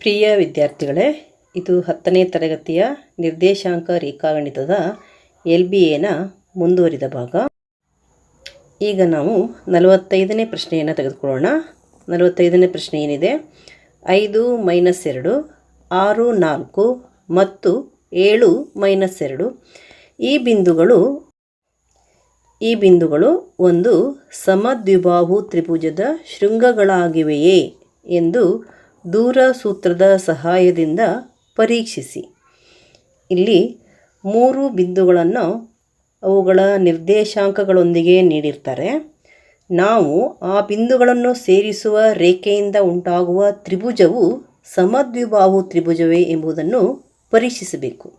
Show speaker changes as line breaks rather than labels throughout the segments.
ಪ್ರಿಯ ವಿದ್ಯಾರ್ಥಿಗಳೇ, ಇದು ಹತ್ತನೇ ತರಗತಿಯ ನಿರ್ದೇಶಾಂಕ ರೇಖಾಗಣಿತದ ಎಲ್ ಬಿ ಎನ ಮುಂದುವರಿದ ಭಾಗ. ಈಗ ನಾವು ನಲವತ್ತೈದನೇ ಪ್ರಶ್ನೆಯನ್ನು ತೆಗೆದುಕೊಳ್ಳೋಣ. ನಲವತ್ತೈದನೇ ಪ್ರಶ್ನೆ ಏನಿದೆ? ಐದು ಮೈನಸ್ ಎರಡು, ಆರು ನಾಲ್ಕು ಮತ್ತು ಏಳು ಮೈನಸ್ ಎರಡು. ಈ ಬಿಂದುಗಳು ಈ ಬಿಂದುಗಳು ಒಂದು ಸಮದ್ವಿಬಾಹು ತ್ರಿಭುಜದ ಶೃಂಗಗಳಾಗಿವೆಯೇ ಎಂದು ದೂರ ಸೂತ್ರದ ಸಹಾಯದಿಂದ ಪರೀಕ್ಷಿಸಿ. ಇಲ್ಲಿ ಮೂರು ಬಿಂದುಗಳನ್ನು ಅವುಗಳ ನಿರ್ದೇಶಾಂಕಗಳೊಂದಿಗೆ ನೀಡಿರ್ತಾರೆ. ನಾವು ಆ ಬಿಂದುಗಳನ್ನು ಸೇರಿಸುವ ರೇಖೆಯಿಂದ ಉಂಟಾಗುವ ತ್ರಿಭುಜವು ಸಮದ್ವಿಭಾವು ತ್ರಿಭುಜವೇ ಎಂಬುದನ್ನು ಪರೀಕ್ಷಿಸಬೇಕು.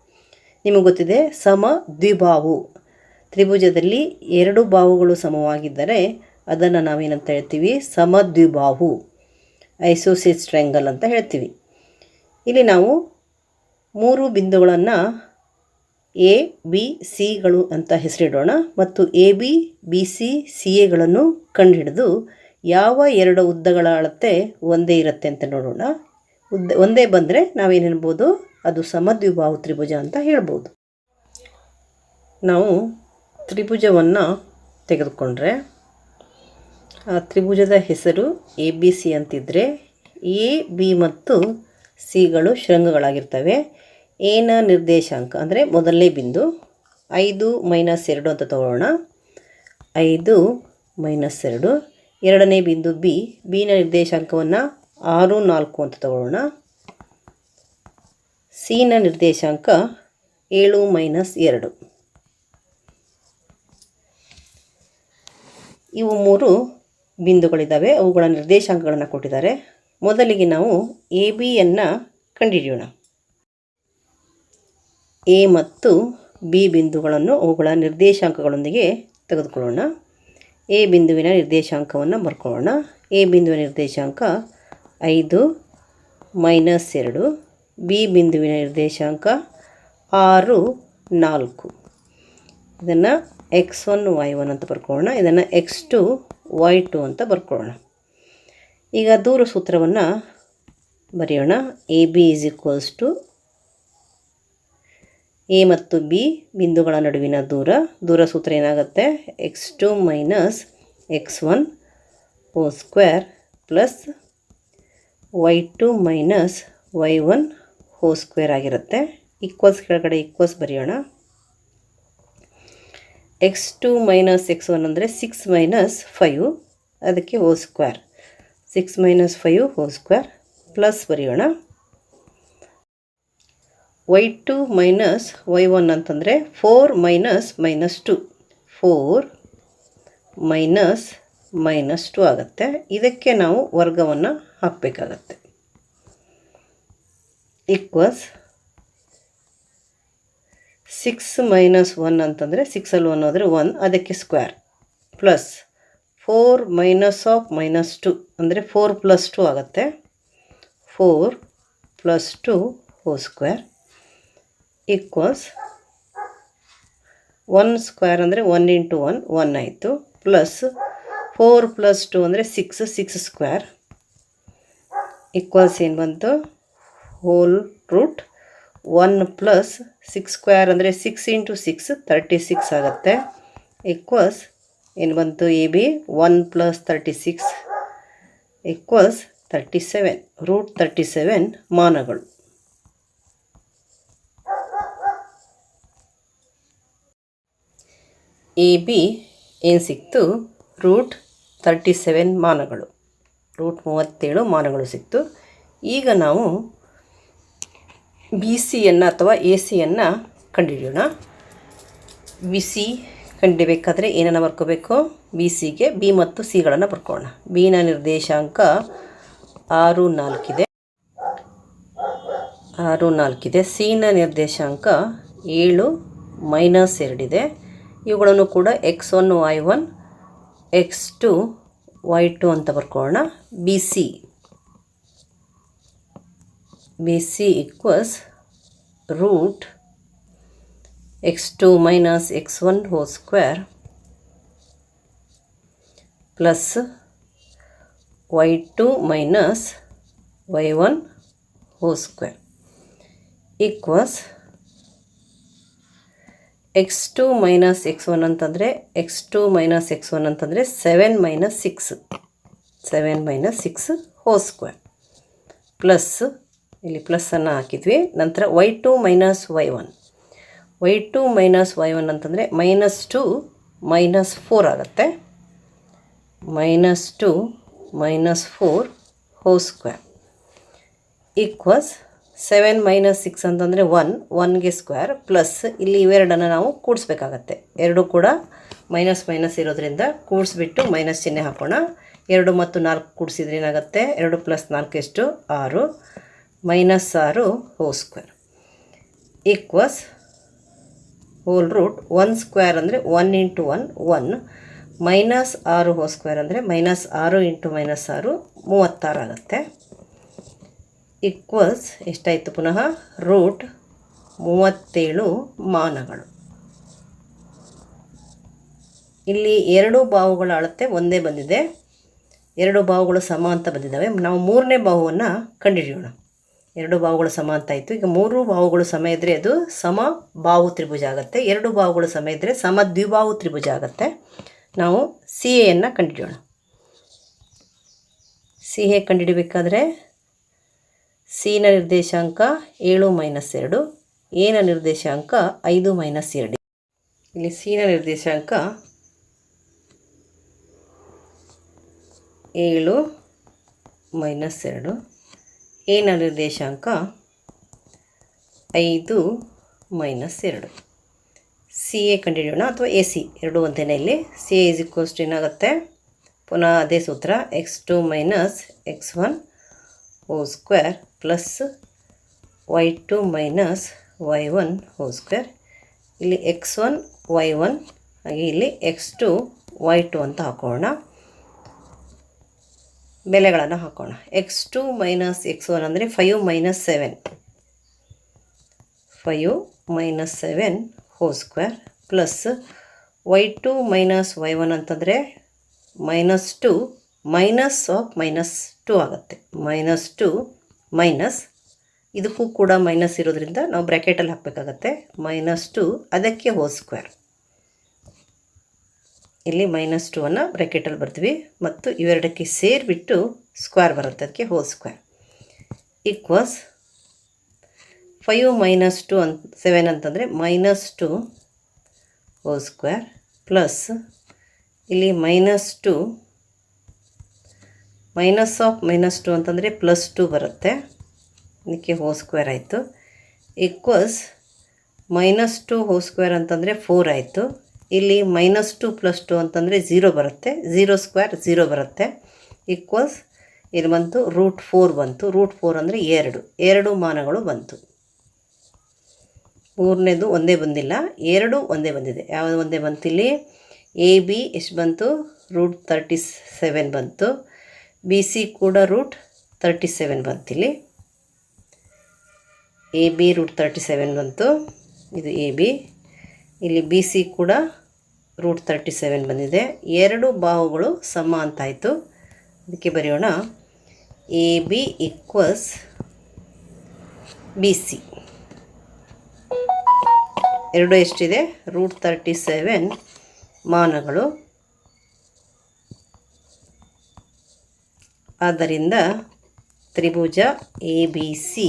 ನಿಮಗೆ ಗೊತ್ತಿದೆ, ಸಮದ್ವಿಬಾಹು ತ್ರಿಭುಜದಲ್ಲಿ ಎರಡು ಬಾಹುಗಳು ಸಮವಾಗಿದ್ದರೆ ಅದನ್ನು ನಾವೇನಂತ ಹೇಳ್ತೀವಿ? ಸಮದ್ವಿಬಾಹು. ಐಸೋಸಿಸ್ ಟ್ರ್ಯಾಂಗಲ್ ಅಂತ ಹೇಳ್ತೀವಿ. ಇಲ್ಲಿ ನಾವು ಮೂರು ಬಿಂದುಗಳನ್ನು ಎ, ಬಿ ಸಿಗಳು ಅಂತ ಹೆಸರಿಡೋಣ ಮತ್ತು A, B B, C C ಎಗಳನ್ನು ಕಂಡುಹಿಡಿದು ಯಾವ ಎರಡು ಉದ್ದಗಳ ಅಳತೆ ಒಂದೇ ಇರುತ್ತೆ ಅಂತ ನೋಡೋಣ. ಉದ್ದ, ಒಂದೇ ಬಂದರೆ ನಾವೇನು ಹೇಳ್ಬೋದು? ಅದು ಸಮದ್ವಿಭಾವು ತ್ರಿಭುಜ ಅಂತ ಹೇಳ್ಬೋದು. ನಾವು ತ್ರಿಭುಜವನ್ನು ತೆಗೆದುಕೊಂಡ್ರೆ ತ್ರಿಭುಜದ ಹೆಸರು ಎ, ಬಿ, ಸಿ ಅಂತಿದ್ದರೆ ಎ, ಬಿ ಮತ್ತು ಸಿಗಳು ಶೃಂಗಗಳಾಗಿರ್ತವೆ. ಎನ ನಿರ್ದೇಶಾಂಕ ಅಂದರೆ ಮೊದಲನೇ ಬಿಂದು. ಐದು ಮೈನಸ್ ಎರಡು ಅಂತ ತಗೊಳ್ಳೋಣ. ಐದು ಮೈನಸ್ ಎರಡು. ಎರಡನೇ ಬಿಂದು ಬಿ. ಬಿನ ನಿರ್ದೇಶಾಂಕವನ್ನು ಆರು, ನಾಲ್ಕು ಅಂತ ತಗೊಳ್ಳೋಣ. ಸಿನ ನಿರ್ದೇಶಾಂಕ ಏಳು ಮೈನಸ್ ಎರಡು. ಇವು ಮೂರು ಬಿಂದುಗಳಿದ್ದಾವೆ, ಅವುಗಳ ನಿರ್ದೇಶಾಂಕಗಳನ್ನು ಕೊಟ್ಟಿದ್ದಾರೆ. ಮೊದಲಿಗೆ ನಾವು ಎ ಬಿಯನ್ನು ಕಂಡುಹಿಡಿಯೋಣ ಎ ಮತ್ತು ಬಿ ಬಿಂದುಗಳನ್ನು ಅವುಗಳ ನಿರ್ದೇಶಾಂಕಗಳೊಂದಿಗೆ ತೆಗೆದುಕೊಳ್ಳೋಣ. ಎ ಬಿಂದುವಿನ ನಿರ್ದೇಶಾಂಕವನ್ನು ಬರ್ಕೊಳ್ಳೋಣ. ಎ ಬಿಂದುವಿನ ನಿರ್ದೇಶಾಂಕ ಐದು ಮೈನಸ್ ಎರಡು. ಬಿ ಬಿಂದುವಿನ ನಿರ್ದೇಶಾಂಕ ಆರು ನಾಲ್ಕು. ಇದನ್ನು ಎಕ್ಸ್ ಒನ್ ವೈ ಒನ್ ಅಂತ ಬರ್ಕೊಳ್ಳೋಣ. ಇದನ್ನು ಎಕ್ಸ್ ಟು ವೈ ಟು ಅಂತ ಬರ್ಕೊಳ್ಳೋಣ. ಈಗ ದೂರ ಸೂತ್ರವನ್ನು ಬರೆಯೋಣ. A B is equals to A ಮತ್ತು ಬಿ ಬಿಂದುಗಳ ನಡುವಿನ ದೂರ. ದೂರ ಸೂತ್ರ ಏನಾಗುತ್ತೆ? X two minus x one whole square plus y two minus y one whole square ಆಗಿರುತ್ತೆ. ಈಕ್ವಲ್ಸ್ ಕೆಳಗಡೆ ಈಕ್ವಲ್ಸ್ ಬರೆಯೋಣ. X two minus x one ಅಂದರೆ ಸಿಕ್ಸ್ ಮೈನಸ್ ಫೈವ್, ಅದಕ್ಕೆ whole square. Six minus five whole square plus ಬರೆಯೋಣ. Y two minus y one ಅಂತಂದರೆ four minus minus two. Four minus minus two ಆಗುತ್ತೆ. ಇದಕ್ಕೆ ನಾವು ವರ್ಗವನ್ನು ಹಾಕಬೇಕಾಗತ್ತೆ. ಈಕ್ವಲ್ಸ್ ಸಿಕ್ಸ್ ಮೈನಸ್ ಒನ್ ಅಂತಂದರೆ ಸಿಕ್ಸಲ್ಲಿ ಒನ್ ಆದರೆ ಒನ್ ಅದಕ್ಕೆ square plus four minus of minus two ಅಂದರೆ ಫೋರ್ ಪ್ಲಸ್ ಟು ಆಗುತ್ತೆ. Four plus two whole square equals one square ಅಂದರೆ ಒನ್ ಇಂಟು ಒನ್ ಒನ್ ಆಯಿತು. ಪ್ಲಸ್ ಫೋರ್ ಪ್ಲಸ್ ಟು ಅಂದರೆ six six square equals ಏನು ಬಂತು? Whole root one plus six square ಅಂದರೆ six into six thirty six ಆಗುತ್ತೆ. Equals ಏನು ಬಂತು? A B one plus thirty six. Equals thirty seven, root thirty seven ಮಾನಗಳು. A B ಏನು ಸಿಕ್ತು? Root thirty seven ಮಾನಗಳು. Root ಮೂವತ್ತೇಳು ಮಾನಗಳು ಸಿಕ್ತು. ಈಗ ನಾವು ಬಿ ಸಿಯನ್ನು ಅಥವಾ ಎ ಸಿಯನ್ನು ಕಂಡುಹಿಡಿಯೋಣ ಬಿ ಸಿ ಕಂಡುಹಿಡಿಬೇಕಾದ್ರೆ ಏನನ್ನು ಬರ್ಕೋಬೇಕು? ಬಿ ಸಿಗೆ ಬಿ ಮತ್ತು ಸಿಗಳನ್ನು ಬರ್ಕೋಣ. ಬಿನ ನಿರ್ದೇಶಾಂಕ ಆರು ನಾಲ್ಕಿದೆ ಆರು ನಾಲ್ಕಿದೆ ಸಿನ ನಿರ್ದೇಶಾಂಕ ಏಳು ಮೈನಸ್ ಎರಡಿದೆ ಇವುಗಳನ್ನು ಕೂಡ x one y one x two y two ಅಂತ ಬರ್ಕೊಳ್ಳೋಣ B C two minus x one whole square plus y two minus y one whole square equals x two minus x one ಅಂತಂದರೆ x two minus x one ಅಂತಂದರೆ seven minus six seven minus six whole square plus ಇಲ್ಲಿ ಪ್ಲಸ್ಸನ್ನು ಹಾಕಿದ್ವಿ. ನಂತರ y two minus y one y two minus y one ಅಂತಂದರೆ minus two minus four ಆಗುತ್ತೆ. Minus two minus four whole square equals seven minus six ಅಂತಂದರೆ one ಒನ್ಗೆ square plus ಇಲ್ಲಿ ಇವೆರಡನ್ನು ನಾವು ಕೂಡಿಸ್ಬೇಕಾಗತ್ತೆ. ಎರಡು ಕೂಡ ಮೈನಸ್ ಮೈನಸ್ ಇರೋದ್ರಿಂದ ಕೂಡಿಸ್ಬಿಟ್ಟು ಮೈನಸ್ ಚಿಹ್ನೆ ಹಾಕೋಣ. ಎರಡು ಮತ್ತು ನಾಲ್ಕು ಕೂಡಿಸಿದ್ರೆ ಏನಾಗುತ್ತೆ? ಎರಡು ಪ್ಲಸ್ ನಾಲ್ಕು ಎಷ್ಟು? ಆರು. ಮೈನಸ್ ಆರು whole square. Equals whole root one square ಅಂದರೆ one into one one. Minus ಆರು ಹೋಲ್ ಸ್ಕ್ವೇರ್ ಅಂದರೆ ಮೈನಸ್ ಆರು ಇಂಟು ಮೈನಸ್ ಆರು, ಮೂವತ್ತಾರು ಆಗುತ್ತೆ. ಈಕ್ವಲ್ಸ್ ಎಷ್ಟಾಯಿತು ಪುನಃ? ರೂಟ್ ಮೂವತ್ತೇಳು ಮಾನಗಳು. ಇಲ್ಲಿ ಎರಡು ಬಾಹುಗಳ ಅಳತೆ ಒಂದೇ ಬಂದಿದೆ. ಎರಡು ಬಾಹುಗಳು ಸಮ ಅಂತ ಬಂದಿದ್ದಾವೆ. ನಾವು ಮೂರನೇ ಬಾಹುವನ್ನು ಕಂಡುಹಿಡಿಯೋಣ. ಎರಡು ಬಾಹುಗಳು ಸಮ ಅಂತ ಆಯಿತು. ಈಗ ಮೂರು ಬಾಹುಗಳು ಸಮ ಇದ್ದರೆ ಅದು ಸಮ ಬಾಹು ತ್ರಿಭುಜ ಆಗುತ್ತೆ. ಎರಡು ಬಾಹುಗಳು ಸಮ ಇದ್ದರೆ ಸಮ ದ್ವಿಬಾಹು ತ್ರಿಭುಜ ಆಗುತ್ತೆ. ನಾವು ಸಿ ಎಯನ್ನು ಕಂಡುಹಿಡಿಯೋಣ ಸಿ ಎ ಕಂಡುಹಿಡಿಬೇಕಾದ್ರೆ ಸಿನ ನಿರ್ದೇಶಾಂಕ ಏಳು ಮೈನಸ್ ಎರಡು, ಎನ ನಿರ್ದೇಶಾಂಕ ಐದು ಮೈನಸ್ ಎರಡು. ಇಲ್ಲಿ ಸಿನ ನಿರ್ದೇಶಾಂಕ ಏಳು ಮೈನಸ್ ಎರಡು ಎನ ನಿರ್ದೇಶಾಂಕ ಐದು ಮೈನಸ್ ಎರಡು. ಸಿ ಎ ಕಂಡಿಡಿಯೋಣ ಅಥವಾ ಎ ಸಿ? ಎರಡು ಅಂತೇನೆ ಇಲ್ಲಿ. C A is equals to ಏನಾಗುತ್ತೆ? ಪುನಃ ಅದೇ ಸೂತ್ರ, x two minus x one whole square plus y two minus y one whole square. ಇಲ್ಲಿ ಎಕ್ಸ್ ಒನ್, ವೈ ಒನ್, ಹಾಗೆ ಇಲ್ಲಿ ಎಕ್ಸ್ ಟು ವೈ ಟು ಅಂತ ಹಾಕೋಣ. ಬೆಲೆಗಳನ್ನು ಹಾಕೋಣ. X two minus x one ಅಂದರೆ five minus seven five minus seven whole square plus y two minus y one ಅಂತಂದರೆ minus two minus of minus two ಆಗುತ್ತೆ. Minus two minus ಇದಕ್ಕೂ ಕೂಡ minus ಇರೋದ್ರಿಂದ ನಾವು ಬ್ರ್ಯಾಕೆಟಲ್ಲಿ ಹಾಕಬೇಕಾಗತ್ತೆ. ಮೈನಸ್ ಟು ಅದಕ್ಕೆ whole square ಇಲ್ಲಿ ಮೈನಸ್ ಟು ಅನ್ನು ಬ್ರ್ಯಾಕೆಟಲ್ಲಿ ಬರ್ತೀವಿ ಮತ್ತು ಇವೆರಡಕ್ಕೆ ಸೇರಿಬಿಟ್ಟು ಸ್ಕ್ವೇರ್ ಬರುತ್ತೆ. ಅದಕ್ಕೆ whole square equals five minus two ಅಂತ ಸೆವೆನ್ ಅಂತಂದರೆ minus two whole square plus ಇಲ್ಲಿ minus two minus of minus two ಅಂತಂದರೆ ಪ್ಲಸ್ ಟು ಬರುತ್ತೆ. ಅದಕ್ಕೆ ಹೋ ಸ್ಕ್ವೇರ್ ಆಯಿತು. Equals minus two whole square ಅಂತಂದರೆ ಫೋರ್ ಆಯಿತು. ಇಲ್ಲಿ ಮೈನಸ್ ಟು ಪ್ಲಸ್ ಟು ಅಂತಂದರೆ ಝೀರೋ ಬರುತ್ತೆ. ಝೀರೋ ಸ್ಕ್ವೇರ್ ಝೀರೋ ಬರುತ್ತೆ. ಈಕ್ವಲ್ಸ್ ಇಲ್ಲಿ ಬಂತು ರೂಟ್ ಫೋರ್ ಬಂತು. ರೂಟ್ ಫೋರ್ ಅಂದರೆ ಎರಡು. ಎರಡು ಮಾನಗಳು ಬಂತು. ಮೂರನೇದು ಒಂದೇ ಬಂದಿಲ್ಲ. ಎರಡು ಒಂದೇ ಬಂದಿದೆ. ಯಾವುದು ಒಂದೇ ಬಂತು ಇಲ್ಲಿ? ಎ ಬಿ ಎಷ್ಟು ಬಂತು? ರೂಟ್ ತರ್ಟಿ ಸೆವೆನ್ ಬಂತು. ಬಿ ಸಿ ಕೂಡ root thirty seven ಬಂತಿಲ್ಲಿ A B root thirty seven ಬಂತು. ಇದು ಎ ಬಿ ಇಲ್ಲಿ ಬಿ ಸಿ ಕೂಡ ರೂಟ್ ತರ್ಟಿ ಸೆವೆನ್ ಬಂದಿದೆ. ಎರಡು ಬಾಹುಗಳು ಸಮ ಅಂತಾಯಿತು. ಅದಕ್ಕೆ ಬರೆಯೋಣ. A B equals B C ಎರಡು ಎಷ್ಟಿದೆ? ರೂಟ್ ತರ್ಟಿ ಸೆವೆನ್ ಮಾನಗಳು. ಆದ್ದರಿಂದ ತ್ರಿಭುಜ ಎ ಬಿ ಸಿ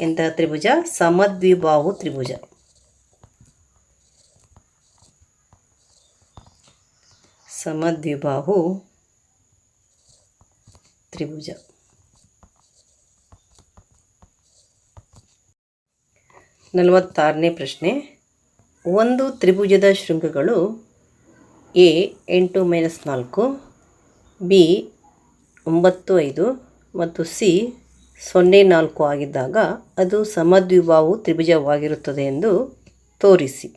ಎಂತಹ ತ್ರಿಭುಜ? ಸಮದ್ವಿಬಾಹು ತ್ರಿಭುಜ. ಸಮದ್ವಿಬಾಹು ತ್ರಿಭುಜ. ನಲವತ್ತಾರನೇ ಪ್ರಶ್ನೆ. ಒಂದು ತ್ರಿಭುಜದ ಶೃಂಗಗಳು ಎ ಎಂಟು ಮೈನಸ್ ನಾಲ್ಕು, ಬಿ ಒಂಬತ್ತು ಐದು ಮತ್ತು ಸಿ ಸೊನ್ನೆ ನಾಲ್ಕು ಆಗಿದ್ದಾಗ ಅದು ಸಮದ್ವಿಭಾವು ತ್ರಿಭುಜವಾಗಿರುತ್ತದೆ ಎಂದು ತೋರಿಸಿ.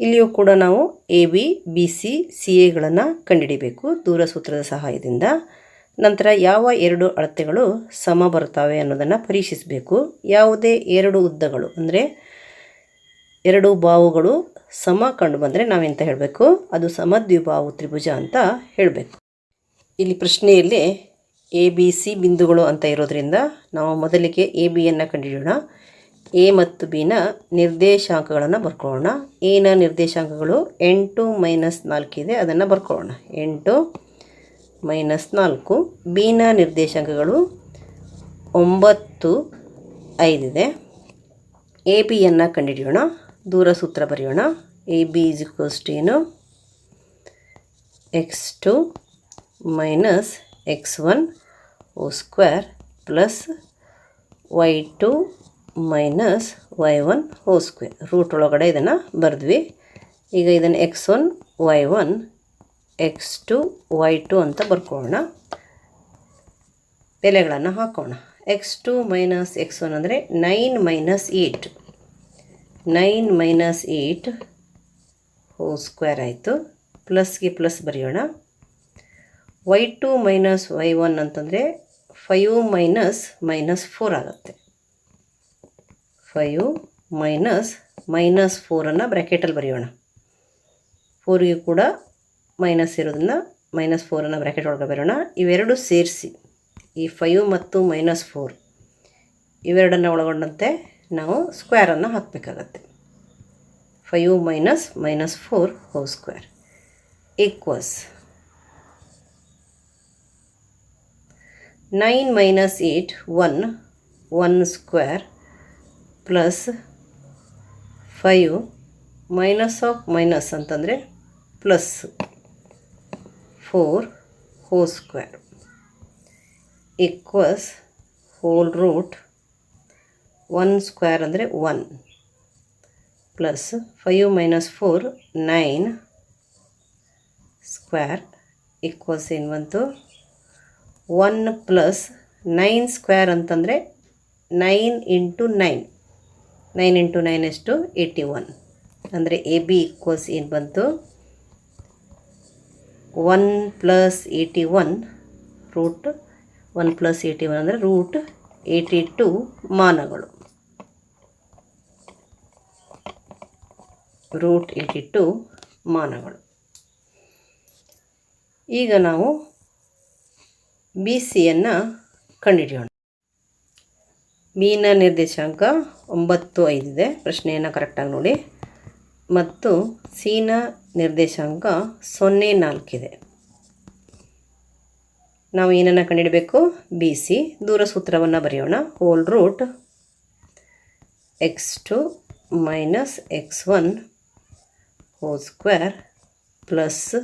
ಇಲ್ಲಿಯೂ ಕೂಡ ನಾವು A B B C C ಎಗಳನ್ನು ಕಂಡುಹಿಡಿಬೇಕು ದೂರ ಸೂತ್ರದ ಸಹಾಯದಿಂದ. ನಂತರ ಯಾವ ಎರಡು ಅಳತೆಗಳು ಸಮ ಬರುತ್ತವೆ ಅನ್ನೋದನ್ನು ಪರೀಕ್ಷಿಸಬೇಕು. ಯಾವುದೇ ಎರಡು ಉದ್ದಗಳು ಅಂದರೆ ಎರಡು ಬಾವುಗಳು ಸಮ ಕಂಡು ಬಂದರೆ ನಾವೆಂತ ಹೇಳಬೇಕು? ಅದು ಸಮದ್ವಿಭಾವು ತ್ರಿಭುಜ ಅಂತ ಹೇಳಬೇಕು. ಇಲ್ಲಿ ಪ್ರಶ್ನೆಯಲ್ಲಿ ಎ ಬಿ ಸಿ ಬಿಂದುಗಳು ಅಂತ ಇರೋದ್ರಿಂದ ನಾವು ಮೊದಲಿಗೆ ಎ ಬಿಯನ್ನು ಕಂಡುಹಿಡಿಯೋಣ ಎ ಮತ್ತು ಬಿನ ನಿರ್ದೇಶಾಂಕಗಳನ್ನು ಬರ್ಕೊಳ್ಳೋಣ. ಎನ ನಿರ್ದೇಶಾಂಕಗಳು ಎಂಟು ಮೈನಸ್ ನಾಲ್ಕಿದೆ ಅದನ್ನು ಬರ್ಕೊಳ್ಳೋಣ. ಎಂಟು ಮೈನಸ್ ನಾಲ್ಕು. ಬಿನ ನಿರ್ದೇಶಾಂಕಗಳು ಒಂಬತ್ತು ಐದಿದೆ ಎ ಬಿಯನ್ನು ಕಂಡುಹಿಡಿಯೋಣ. ದೂರ ಸೂತ್ರ ಬರೆಯೋಣ. A B is equals to ಏನು? X two minus x one whole square plus y two minus y one whole square root ಒಳಗಡೆ ಇದನ್ನು ಬರೆದ್ವಿ. ಈಗ ಇದನ್ನು x one y one x two y two ಅಂತ ಬರ್ಕೊಳ್ಳೋಣ ಬೆಲೆಗಳನ್ನು ಹಾಕೋಣ. X two minus x one ಅಂದರೆ nine minus eight nine minus eight whole square ಆಯಿತು. ಪ್ಲಸ್ಗೆ ಪ್ಲಸ್ ಬರೆಯೋಣ. Y two minus y one ಅಂತಂದರೆ ಫೈವ್ ಮೈನಸ್ ಮೈನಸ್ ಫೋರ್ ಆಗುತ್ತೆ. ಫೈವ್ ಮೈನಸ್ ಮೈನಸ್ ಫೋರನ್ನು ಬ್ರ್ಯಾಕೆಟಲ್ಲಿ ಬರೆಯೋಣ. ಫೋರಿಗೆ ಕೂಡ ಮೈನಸ್ ಇರೋದನ್ನು ಮೈನಸ್ ಫೋರನ್ನು ಬ್ರ್ಯಾಕೆಟ್ ಒಳಗೆ ಬರೋಣ. ಇವೆರಡು ಸೇರಿಸಿ. ಈ ಫೈವ್ ಮತ್ತು ಮೈನಸ್ ಫೋರ್ ಇವೆರಡನ್ನು ಒಳಗೊಂಡಂತೆ ನಾವು ಸ್ಕ್ವೇರನ್ನು ಹಾಕಬೇಕಾಗತ್ತೆ. Five minus minus four whole square equals nine minus eight one one square plus five minus of minus ಅಂತಂದರೆ plus four whole square equals whole root one square ಅಂದರೆ one plus five minus four nine square equals ಏನು ಬಂತು? One plus nine square ಅಂತಂದರೆ nine into nine. Nine into nine ಎಷ್ಟು? Eighty one. ಅಂದರೆ A B equals ಏನು ಬಂತು? One plus eighty one root one plus eighty one ಅಂದರೆ root eighty two ಮಾನಗಳು. Root eighty two ಮಾನಗಳು. ಈಗ ನಾವು ಬಿ ಸಿಯನ್ನು ಕಂಡುಹಿಡಿಯೋಣ. ಬಿನ ನಿರ್ದೇಶಾಂಕ ಒಂಬತ್ತು ಐದಿದೆ ಪ್ರಶ್ನೆಯನ್ನು ಕರೆಕ್ಟಾಗಿ ನೋಡಿ. ಮತ್ತು ಸೀನ ನಿರ್ದೇಶಾಂಕ ಸೊನ್ನೆ ನಾಲ್ಕಿದೆ ನಾವು ಏನನ್ನು ಕಂಡಿಡಬೇಕು? B, C. ದೂರ ಸೂತ್ರವನ್ನು ಬರೆಯೋಣ. Whole root x two minus x one whole square plus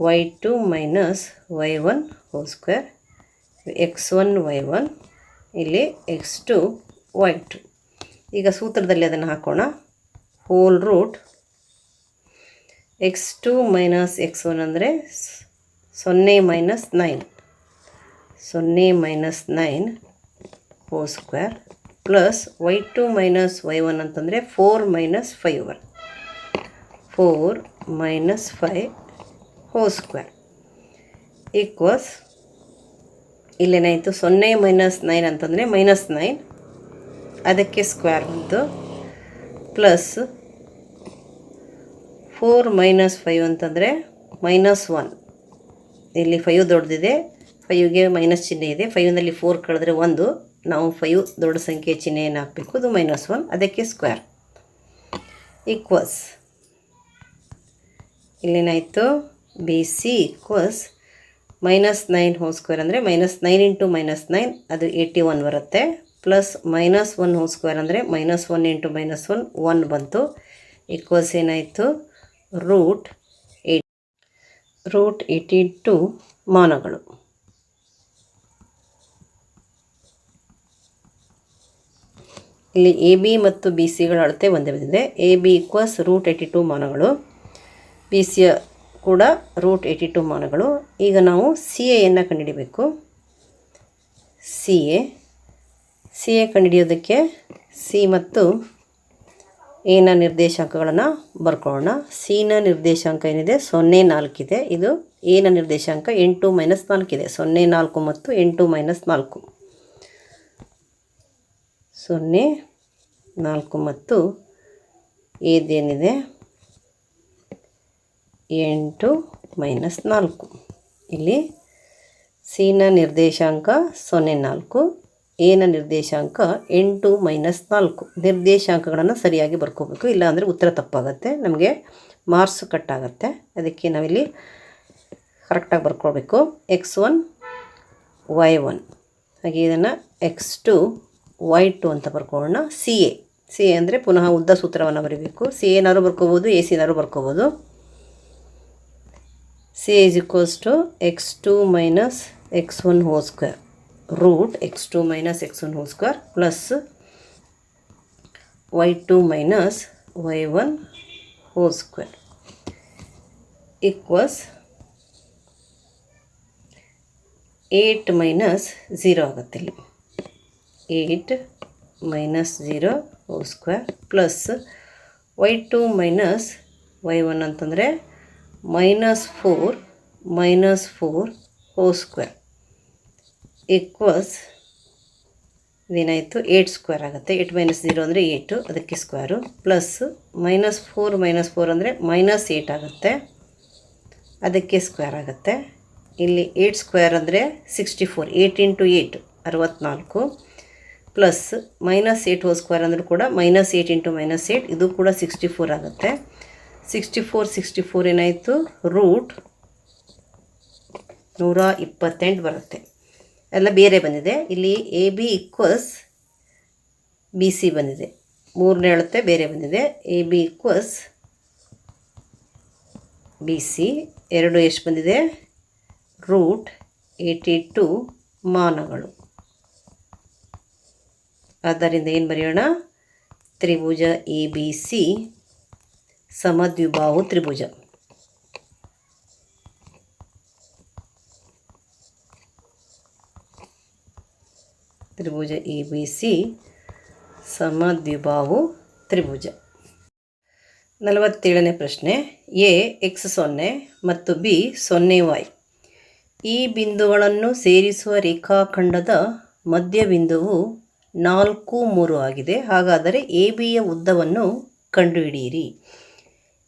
y two minus y one whole square x one y one ಇಲ್ಲಿ ಎಕ್ಸ್ ಟು ವೈ ಟು ಈಗ ಸೂತ್ರದಲ್ಲಿ ಅದನ್ನು ಹಾಕೋಣ. Whole root x two minus x one ಅಂದರೆ ಸೊನ್ನೆ minus nine ಸೊನ್ನೆ minus nine whole square plus y two minus y one ಅಂತಂದರೆ four minus five one four minus five whole square equals ಇಲ್ಲೇನಾಯಿತು? ಸೊನ್ನೆ minus nine ಅಂತಂದರೆ minus nine. ಅದಕ್ಕೆ square ಬಂತು plus four minus five ಅಂತಂದರೆ minus one ಇಲ್ಲಿ five ದೊಡ್ಡದಿದೆ. ಫೈವ್ಗೆ minus ಚಿಹ್ನೆ ಇದೆ. ಫೈವ್ನಲ್ಲಿ ಫೋರ್ ಕಳೆದ್ರೆ ಒಂದು. ನಾವು ಫೈವ್ ದೊಡ್ಡ ಸಂಖ್ಯೆ ಚಿಹ್ನೆಯನ್ನು ಹಾಕಬೇಕು. ಅದು ಮೈನಸ್ ಒನ್ ಅದಕ್ಕೆ square equals ಇಲ್ಲೇನಾಯಿತು? B C equals minus nine whole square ಅಂದರೆ minus nine into minus nine, ಅದು ಏಯ್ಟಿ ಒನ್ ಬರುತ್ತೆ. Plus minus one whole square ಅಂದರೆ minus one into minus one one ಬಂತು. ಈಕ್ವಲ್ಸ್ ಏನಾಯಿತು? Root eight root eighty two ಮಾನಗಳು. ಇಲ್ಲಿ A B ಮತ್ತು B ಸಿಗಳ ಅಳತೆ ಒಂದೇ ಬಂದಿದೆ. A B equals root eighty two ಮಾನಗಳು B ಸಿಯ ಕೂಡ ರೂಟ್ ಏಯ್ಟಿ ಟು ಮಾನಗಳು. ಈಗ ನಾವು ಸಿ ಎಯನ್ನು ಕಂಡುಹಿಡಿಬೇಕು. ಸಿ ಎ ಸಿ ಎ ಕಂಡುಹಿಡಿಯೋದಕ್ಕೆ ಸಿ ಮತ್ತು ಎನ ನಿರ್ದೇಶಾಂಕಗಳನ್ನು ಬರ್ಕೊಳ್ಳೋಣ. ಸಿನ ನಿರ್ದೇಶಾಂಕ ಏನಿದೆ? ಸೊನ್ನೆ ನಾಲ್ಕಿದೆ ಇದು. ಎನ ನಿರ್ದೇಶಾಂಕ ಎಂಟು ಮೈನಸ್ ನಾಲ್ಕಿದೆ ಸೊನ್ನೆ ನಾಲ್ಕು ಮತ್ತು ಎಂಟು ಮೈನಸ್ ನಾಲ್ಕು. ಸೊನ್ನೆ ನಾಲ್ಕು ಮತ್ತು ಏದೇನಿದೆ ಎಂಟು ಮೈನಸ್ ನಾಲ್ಕು. ಇಲ್ಲಿ ಸಿನ ನಿರ್ದೇಶಾಂಕ ಸೊನ್ನೆ ನಾಲ್ಕು ಎನ ನಿರ್ದೇಶಾಂಕ ಎಂಟು ಮೈನಸ್ ನಾಲ್ಕು. ನಿರ್ದೇಶಾಂಕಗಳನ್ನು ಸರಿಯಾಗಿ ಬರ್ಕೋಬೇಕು, ಇಲ್ಲಾಂದರೆ ಉತ್ತರ ತಪ್ಪಾಗುತ್ತೆ, ನಮಗೆ ಮಾರ್ಕ್ಸ್ ಕಟ್ ಆಗುತ್ತೆ ಅದಕ್ಕೆ ನಾವಿಲ್ಲಿ ಕರೆಕ್ಟಾಗಿ ಬರ್ಕೊಳ್ಬೇಕು. X one, y one. ಹಾಗೆ ಇದನ್ನು ಎಕ್ಸ್ ಟು, ವೈ ಟು ಅಂತ ಬರ್ಕೊಳ್ಳೋಣ. C A. ಸಿ ಎ ಅಂದರೆ ಪುನಃ ಉದ್ದ ಸೂತ್ರವನ್ನು ಬರೀಬೇಕು. ಸಿ ಎನಾದ್ರು ಬರ್ಕೋಬೋದು, ಎ ಸಿನಾದ್ರು ಬರ್ಕೋಬೋದು. C is equals to x two minus x one whole square root x two minus x one whole square plus y two minus y one whole square equals eight minus zero ಆಗುತ್ತೆ ಇಲ್ಲಿ. Eight minus zero whole square plus Y two minus Y one ಅಂತಂದರೆ minus four minus four whole square equals ಏನಾಯಿತು? Eight square ಆಗುತ್ತೆ. Eight minus zero ಅಂದರೆ eight ಅದಕ್ಕೆ square plus minus four minus four ಅಂದರೆ minus eight ಆಗುತ್ತೆ. ಅದಕ್ಕೆ square ಆಗುತ್ತೆ. ಇಲ್ಲಿ ಏಟ್ ಸ್ಕ್ವೇರ್ ಅಂದರೆ sixty four eight into eight ಅರವತ್ತ್ನಾಲ್ಕು plus minus eight whole square ಅಂದರೂ ಕೂಡ minus eight into minus eight ಇದು ಕೂಡ ಸಿಕ್ಸ್ಟಿ ಫೋರ್ ಆಗುತ್ತೆ. ಸಿಕ್ಸ್ಟಿ ಫೋರ್ ಸಿಕ್ಸ್ಟಿ ಫೋರ್ ಏನಾಯಿತು? ರೂಟ್ ನೂರ ಇಪ್ಪತ್ತೆಂಟು ಬರುತ್ತೆ. ಎಲ್ಲ ಬೇರೆ ಬಂದಿದೆ. ಇಲ್ಲಿ A B equals B C ಬಂದಿದೆ. ಮೂರನೇ ಹೇಳುತ್ತೆ ಬೇರೆ ಬಂದಿದೆ. A B equals B C ಎರಡು ಎಷ್ಟು ಬಂದಿದೆ? ರೂಟ್ ಏಯ್ಟಿ ಟು ಮಾನಗಳು. ಆದ್ದರಿಂದ ಏನು ಬರೆಯೋಣ? ತ್ರಿಭುಜ ಎ ಬಿ ಸಿ ಸಮದ್ವಿಬಾಹು ತ್ರಿಭುಜ. ತ್ರಿಭುಜ ಎ, ಬಿ, ಸಿ ಸಮದ್ವಿಬಾಹು ತ್ರಿಭುಜ. ನಲವತ್ತೇಳನೇ ಪ್ರಶ್ನೆ, ಎ ಎಕ್ಸ್ ಸೊನ್ನೆ ಮತ್ತು ಬಿ ಸೊನ್ನೆ ವೈ ಈ ಬಿಂದುಗಳನ್ನು ಸೇರಿಸುವ ರೇಖಾಖಂಡದ ಮಧ್ಯಬಿಂದುವು ನಾಲ್ಕು ಮೂರು ಆಗಿದೆ. ಹಾಗಾದರೆ ಎ ಬಿಯ ಉದ್ದವನ್ನು ಕಂಡುಹಿಡಿಯಿರಿ.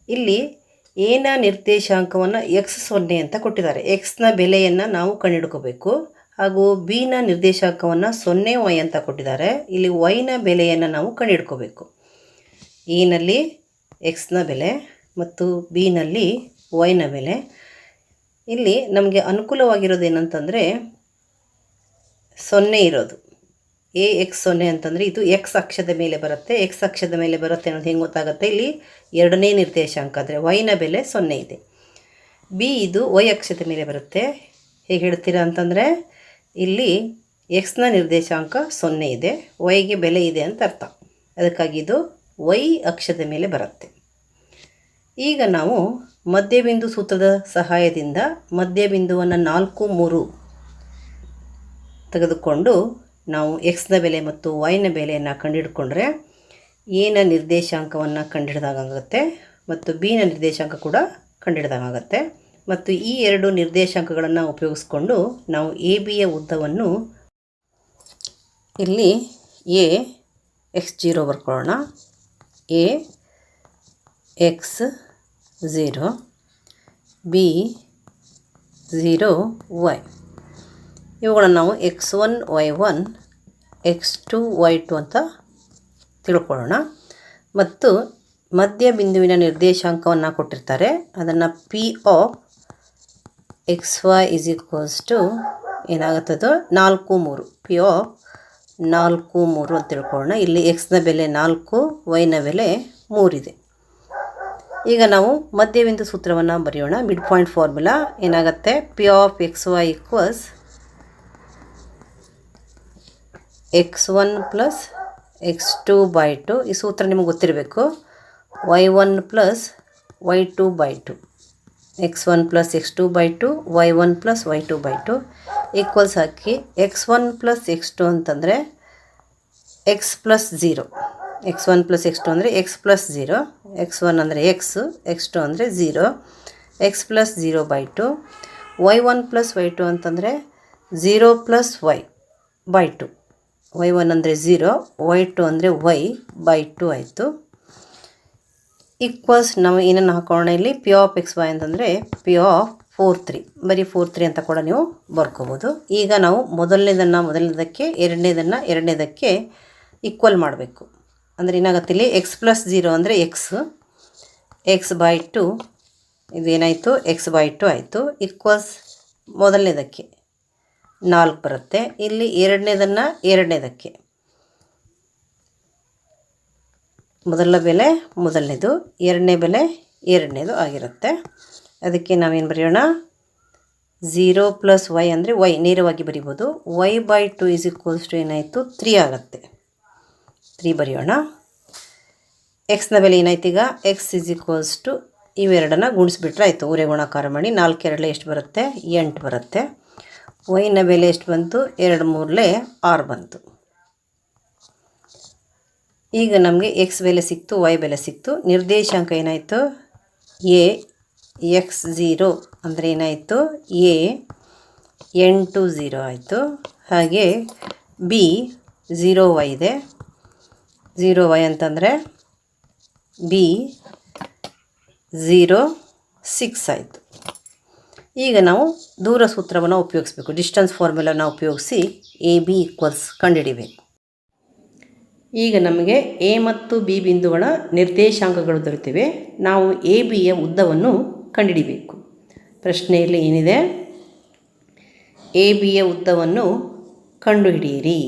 ಇಲ್ಲಿ ಏನ ನಿರ್ದೇಶಾಂಕವನ್ನು ಎಕ್ಸ್ ಸೊನ್ನೆ ಅಂತ ಕೊಟ್ಟಿದ್ದಾರೆ. ಎಕ್ಸ್ನ ಬೆಲೆಯನ್ನು ನಾವು ಕಂಡುಹಿಡ್ಕೋಬೇಕು. ಹಾಗೂ ಬಿನ ನಿರ್ದೇಶಾಂಕವನ್ನು ಸೊನ್ನೆ ವೈ ಅಂತ ಕೊಟ್ಟಿದ್ದಾರೆ. ಇಲ್ಲಿ ವೈನ ಬೆಲೆಯನ್ನು ನಾವು ಕಂಡುಹಿಡ್ಕೋಬೇಕು. ಎನಲ್ಲಿ ಎಕ್ಸ್ನ ಬೆಲೆ ಮತ್ತು ಬಿನಲ್ಲಿ ವೈನ ಬೆಲೆ. ಇಲ್ಲಿ ನಮಗೆ ಅನುಕೂಲವಾಗಿರೋದು ಏನಂತಂದರೆ ಸೊನ್ನೆ ಇರೋದು. ಎ, ಎಕ್ಸ್ ಸೊನ್ನೆ ಅಂತಂದರೆ ಇದು ಎಕ್ಸ್ ಅಕ್ಷದ ಮೇಲೆ ಬರುತ್ತೆ. ಎಕ್ಸ್ ಅಕ್ಷದ ಮೇಲೆ ಬರುತ್ತೆ ಅನ್ನೋದು ಹೆಂಗೆ ಗೊತ್ತಾಗುತ್ತೆ? ಇಲ್ಲಿ ಎರಡನೇ ನಿರ್ದೇಶಾಂಕ ಅಂದರೆ ವೈನ ಬೆಲೆ ಸೊನ್ನೆ ಇದೆ. ಬಿ ಇದು ವೈ ಅಕ್ಷದ ಮೇಲೆ ಬರುತ್ತೆ. ಹೇಗೆ ಹೇಳ್ತೀರಾ ಅಂತಂದರೆ ಇಲ್ಲಿ ಎಕ್ಸ್ನ ನಿರ್ದೇಶಾಂಕ ಸೊನ್ನೆ ಇದೆ. ವೈಗೆ ಬೆಲೆ ಇದೆ ಅಂತ ಅರ್ಥ. ಅದಕ್ಕಾಗಿ ಇದು ವೈ ಅಕ್ಷದ ಮೇಲೆ ಬರುತ್ತೆ. ಈಗ ನಾವು ಮಧ್ಯಬಿಂದು ಸೂತ್ರದ ಸಹಾಯದಿಂದ ಮಧ್ಯಬಿಂದುವನ್ನು ನಾಲ್ಕು ಮೂರು ತೆಗೆದುಕೊಂಡು ನಾವು ಎಕ್ಸ್ನ ಬೆಲೆ ಮತ್ತು ವೈನ ಬೆಲೆಯನ್ನು ಕಂಡುಹಿಡ್ಕೊಂಡ್ರೆ ಎನ ನಿರ್ದೇಶಾಂಕವನ್ನು ಕಂಡುಹಿಡ್ದಾಗುತ್ತೆ ಮತ್ತು ಬಿನ ನಿರ್ದೇಶಾಂಕ ಕೂಡ ಕಂಡುಹಿಡ್ದಾಗುತ್ತೆ ಮತ್ತು ಈ ಎರಡು ನಿರ್ದೇಶಾಂಕಗಳನ್ನು ಉಪಯೋಗಿಸ್ಕೊಂಡು ನಾವು ಎ ಬಿಯ ಉದ್ದವನ್ನು ಇಲ್ಲಿ A x zero ಬರ್ಕೊಳ್ಳೋಣ. A x zero B zero y ಇವುಗಳನ್ನು ನಾವು x one y one x two y two ಅಂತ ತಿಳ್ಕೊಳ್ಳೋಣ. ಮತ್ತು ಮಧ್ಯ ಬಿಂದುವಿನ ನಿರ್ದೇಶಾಂಕವನ್ನು ಕೊಟ್ಟಿರ್ತಾರೆ. ಅದನ್ನು P of x y is equals to ಏನಾಗುತ್ತದೋ ನಾಲ್ಕು ಮೂರು. ಪಿ ಆಫ್ ನಾಲ್ಕು ಮೂರು ಅಂತ ತಿಳ್ಕೊಳ್ಳೋಣ. ಇಲ್ಲಿ ಎಕ್ಸ್ನ ಬೆಲೆ ನಾಲ್ಕು ವೈನ ಬೆಲೆ ಮೂರಿದೆ. ಈಗ ನಾವು ಮಧ್ಯಬಿಂದು ಸೂತ್ರವನ್ನು ಬರೆಯೋಣ. ಮಿಡ್ ಪಾಯಿಂಟ್ ಫಾರ್ಮುಲಾ ಏನಾಗುತ್ತೆ? P of x y equals x one plus x two by two ಈ ಸೂತ್ರ ನಿಮಗೆ ಗೊತ್ತಿರಬೇಕು. Y one plus y two by two x one plus x two by two y one plus y two by two equals hockey x one plus x two ಅಂತಂದರೆ x plus zero x one plus x two ಅಂದರೆ x plus zero x one ಅಂದರೆ x X two ಅಂದರೆ zero x plus zero by two y one plus y two ಅಂತಂದರೆ zero plus y by two y one ಅಂದರೆ zero y two ಅಂದರೆ y by two ಆಯಿತು. Equals ನಾವು ಏನನ್ನು ಹಾಕೋಣ ಇಲ್ಲಿ? ಪಿ ಆಫ್ ಎಕ್ಸ್ ವೈ ಅಂತಂದರೆ ಪಿ ಆಫ್ ಫೋರ್ ತ್ರೀ ಬರೀ ಫೋರ್ ತ್ರೀ ಅಂತ ಕೂಡ ನೀವು ಬರ್ಕೋಬೋದು. ಈಗ ನಾವು ಮೊದಲನೇದನ್ನು ಮೊದಲನೇದಕ್ಕೆ, ಎರಡನೇದನ್ನು ಎರಡನೇದಕ್ಕೆ ಈಕ್ವಲ್ ಮಾಡಬೇಕು. ಅಂದರೆ ಏನಾಗುತ್ತೆ ಇಲ್ಲಿ? ಎಕ್ಸ್ ಪ್ಲಸ್ ಝೀರೋ ಅಂದರೆ ಎಕ್ಸ್ ಎಕ್ಸ್ ಬೈ ಟು ಇದೇನಾಯಿತು? ಎಕ್ಸ್ ಬೈ ಟು ಆಯಿತು. ಈಕ್ವಲ್ಸ್ ಮೊದಲನೇದಕ್ಕೆ. ನಾಲ್ಕು ಬರುತ್ತೆ. ಇಲ್ಲಿ ಎರಡನೇದನ್ನು ಎರಡನೇದಕ್ಕೆ. ಮೊದಲ ಬೆಲೆ ಮೊದಲನೇದು, ಎರಡನೇ ಬೆಲೆ ಎರಡನೇದು ಆಗಿರುತ್ತೆ. ಅದಕ್ಕೆ ನಾವೇನು ಬರೆಯೋಣ? ಝೀರೋ ಪ್ಲಸ್ ವೈ ಅಂದರೆ ವೈ, ನೇರವಾಗಿ ಬರಿಬೋದು. Y by two is equals to ಏನಾಯಿತು? ತ್ರೀ ಆಗುತ್ತೆ. ತ್ರೀ ಬರೆಯೋಣ. ಎಕ್ಸ್ನ ಬೆಲೆ ಏನಾಯ್ತು ಈಗ? ಎಕ್ಸ್ ಇಸ್ ಈಕ್ವಲ್ಸ್ ಟು ಇವೆರಡನ್ನು ಗುಣಿಸ್ಬಿಟ್ರೆ ಆಯಿತು. ಊರೇ ಗುಣಾಕಾರ ಮಾಡಿ ನಾಲ್ಕು ಎರಡಲೆ ಎಷ್ಟು ಬರುತ್ತೆ? ಎಂಟು ಬರುತ್ತೆ. ವೈನ ಬೆಲೆ ಎಷ್ಟು ಬಂತು? ಎರಡು ಮೂರಲೆ ಆರು ಬಂತು. ಈಗ ನಮಗೆ ಎಕ್ಸ್ ಬೆಲೆ ಸಿಕ್ತು ವೈ ಬೆಲೆ ಸಿಕ್ತು. ನಿರ್ದೇಶಾಂಕ ಏನಾಯಿತು? ಎ ಎಕ್ಸ್ ಝೀರೋ ಅಂದರೆ ಏನಾಯಿತು? ಎ ಎಂಟು ಝೀರೋ ಆಯಿತು. ಹಾಗೆ ಬಿ ಝೀರೋ ವೈ ಇದೆ. ಝೀರೋ ವೈ ಅಂತಂದರೆ ಬಿ ಝೀರೋ ಸಿಕ್ಸ್ ಆಯಿತು. ಈಗ ನಾವು ದೂರ ಸೂತ್ರವನ್ನು ಉಪಯೋಗಿಸ್ಬೇಕು. ಡಿಸ್ಟೆನ್ಸ್ ಫಾರ್ಮುಲಾನ ಉಪಯೋಗಿಸಿ ಎ ಬಿ ಈಕ್ವಲ್ಸ್ ಕಂಡುಹಿಡಿಬೇಕು. ಈಗ ನಮಗೆ ಎ ಮತ್ತು ಬಿ ಬಿಂದುಗಳ ನಿರ್ದೇಶಾಂಕಗಳು ದೊರೆತಿವೆ. ನಾವು ಎ ಬಿಯ ಉದ್ದವನ್ನು ಕಂಡುಹಿಡಿಬೇಕು. ಪ್ರಶ್ನೆಯಲ್ಲಿ ಏನಿದೆ? ಎ ಬಿಯ ಉದ್ದವನ್ನು ಕಂಡುಹಿಡಿಯಿರಿ.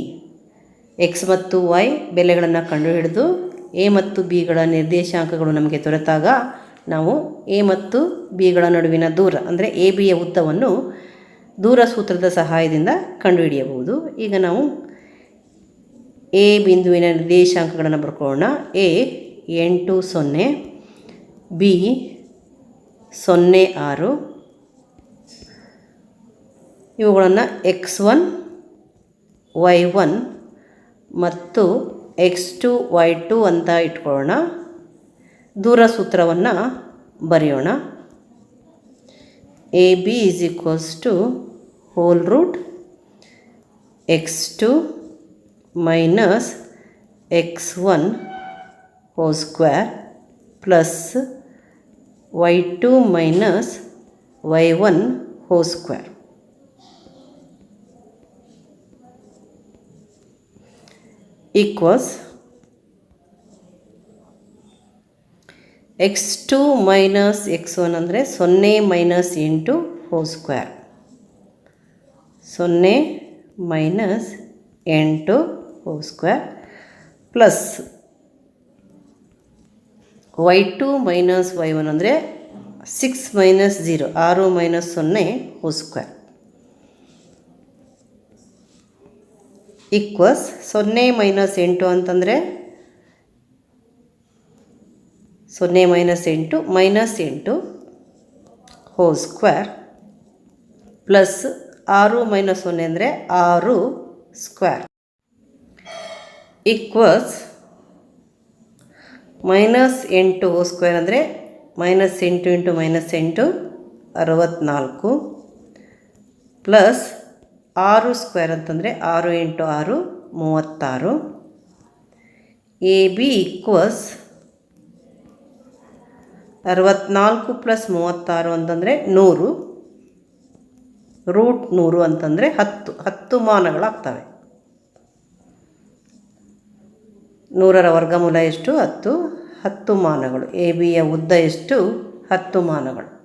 ಎಕ್ಸ್ ಮತ್ತು ವೈ ಬೆಲೆಗಳನ್ನು ಕಂಡುಹಿಡಿದು ಎ ಮತ್ತು ಬಿಗಳ ನಿರ್ದೇಶಾಂಕಗಳು ನಮಗೆ ದೊರೆತಾಗ ನಾವು ಎ ಮತ್ತು ಬಿಗಳ ನಡುವಿನ ದೂರ, ಅಂದರೆ ಎ ಬಿಯ ಉದ್ದವನ್ನು ದೂರ ಸೂತ್ರದ ಸಹಾಯದಿಂದ ಕಂಡುಹಿಡಿಯಬಹುದು. ಈಗ ನಾವು ಎ ಬಿಂದುವಿನ ನಿರ್ದೇಶಾಂಕಗಳನ್ನು ಬರ್ಕೊಳ್ಳೋಣ. ಎ ಎಂಟು ಸೊನ್ನೆ, ಬಿ ಸೊನ್ನೆ ಆರು. ಇವುಗಳನ್ನು ಎಕ್ಸ್ ಒನ್, ವೈ ಒನ್ ಮತ್ತು ಎಕ್ಸ್ ಟು ವೈ ಟು ಅಂತ ಇಟ್ಕೊಳ್ಳೋಣ. ದೂರ ಸೂತ್ರವನ್ನು ಬರೆಯೋಣ. A B is equals to whole root x two minus x one whole square plus y two minus y one whole square equals x two minus x one ಅಂದರೆ ಸೊನ್ನೆ minus ಎಂಟು whole square ಸೊನ್ನೆ minus ಎಂಟು whole square plus y two minus y one ಅಂದರೆ six minus zero ಆರು minus ಸೊನ್ನೆ whole square equals ಸೊನ್ನೆ minus ಎಂಟು ಅಂತಂದರೆ ಸೊನ್ನೆ ಮೈನಸ್ ಎಂಟು ಮೈನಸ್ ಎಂಟು ಹೋ ಸ್ಕ್ವೇರ್ ಪ್ಲಸ್ ಆರು ಮೈನಸ್ ಸೊನ್ನೆ ಅಂದರೆ ಆರು ಸ್ಕ್ವೇರ್ ಈಕ್ವಲ್ಸ್ ಮೈನಸ್ ಎಂಟು ಹೋ ಸ್ಕ್ವೇರ್ ಅಂದರೆ ಮೈನಸ್ ಎಂಟು ಇಂಟು ಮೈನಸ್ ಎಂಟು ಅರವತ್ತ್ನಾಲ್ಕು ಪ್ಲಸ್ ಆರು ಸ್ಕ್ವೇರ್ ಅಂತಂದರೆ ಆರು ಇಂಟು ಆರು ಮೂವತ್ತಾರು. ಎ ಬಿ ಈಕ್ವಲ್ಸ್ ಅರವತ್ನಾಲ್ಕು ಪ್ಲಸ್ ಮೂವತ್ತಾರು ಅಂತಂದರೆ ನೂರು. ರೂಟ್ ನೂರು ಅಂತಂದರೆ ಹತ್ತು. ಹತ್ತು ಮಾನಗಳಾಗ್ತವೆ. ನೂರರ ವರ್ಗಮೂಲ ಎಷ್ಟು? ಹತ್ತು. ಹತ್ತು ಮಾನಗಳು. ಎ ಬಿಯ ಉದ್ದ ಎಷ್ಟು? ಹತ್ತು ಮಾನಗಳು.